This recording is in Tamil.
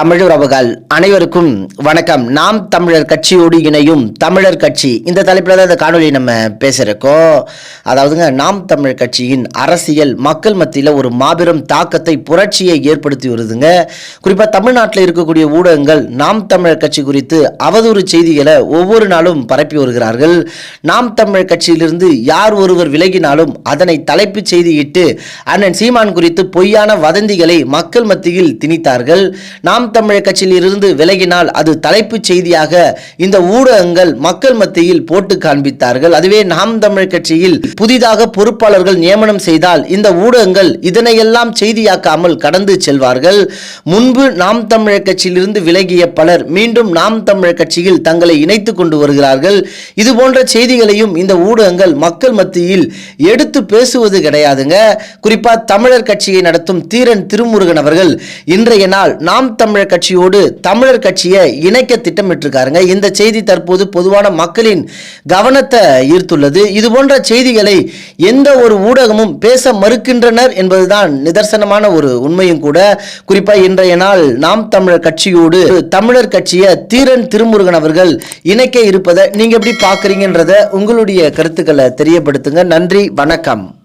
தமிழ் உறவுகள் அனைவருக்கும் வணக்கம். நாம் தமிழர் கட்சியோடு இணையும் தமிழர் கட்சி. இந்த தலைப்பில் தான் இந்த காணொலி நம்ம பேசுகிறோம் அதாவதுங்க நாம் தமிழர் கட்சியின் அரசியல் மக்கள் மத்தியில் ஒரு மாபெரும் தாக்கத்தை புரட்சியை ஏற்படுத்தி வருதுங்க. குறிப்பாக தமிழ்நாட்டில் இருக்கக்கூடிய ஊடகங்கள் நாம் தமிழர் கட்சி குறித்து அவதூறு செய்திகளை ஒவ்வொரு நாளும் பரப்பி வருகிறார்கள். நாம் தமிழர் கட்சியிலிருந்து யார் ஒருவர் விலகினாலும் அதனை தலைப்பு செய்தியிட்டு அண்ணன் சீமான் குறித்து பொய்யான வதந்திகளை மக்கள் மத்தியில் திணித்தார்கள். நாம் தமிழர் கட்சியில் இருந்து விலகினால் அது தலைப்புச் செய்தியாக இந்த ஊடகங்கள் மக்கள் மத்தியில் போட்டு காண்பித்தார்கள். அதுவே நாம் தமிழர் கட்சியில் புதிதாக பொறுப்பாளர்கள் நியமனம் செய்தால் இந்த ஊடகங்கள் இதனையெல்லாம் செய்தியாக்காமல் கடந்து செல்வார்கள். முன்பு நாம் தமிழர் கட்சியிலிருந்து விலகிய பலர் மீண்டும் நாம் தமிழர் கட்சியில் தங்களை இணைத்துக் கொண்டு வருகிறார்கள். இது போன்ற செய்திகளையும் இந்த ஊடகங்கள் மக்கள் மத்தியில் எடுத்து பேசுவது கிடையாதுங்க. குறிப்பா தமிழர் கட்சியை நடத்தும் தீரன் திருமுருகன் அவர்கள் இன்றைய நாள் நாம் தமிழர் கட்சியோடு தமிழர் கட்சியை இணைக்க திட்டமிட்டிருக்காருங்க. இந்த செய்தி தற்போது பொதுவான மக்களின் கவனத்தை ஈர்த்துள்ளது. இது போன்ற செய்திகளை எந்த ஒரு ஊடகமும் பேச மறுக்கின்றனர் என்பதுதான் நிதர்சனமான ஒரு உண்மையும் கூட. குறிப்பாக இன்றைய நாள் நாம் தமிழர் கட்சியோடு தமிழர் கட்சியை தீரன் திருமுருகன் அவர்கள் இணைக்க இருப்பதை நீங்க எப்படி பார்க்குறீங்கன்றத உங்களுடைய கருத்துக்களை தெரியப்படுத்துங்க. நன்றி வணக்கம்.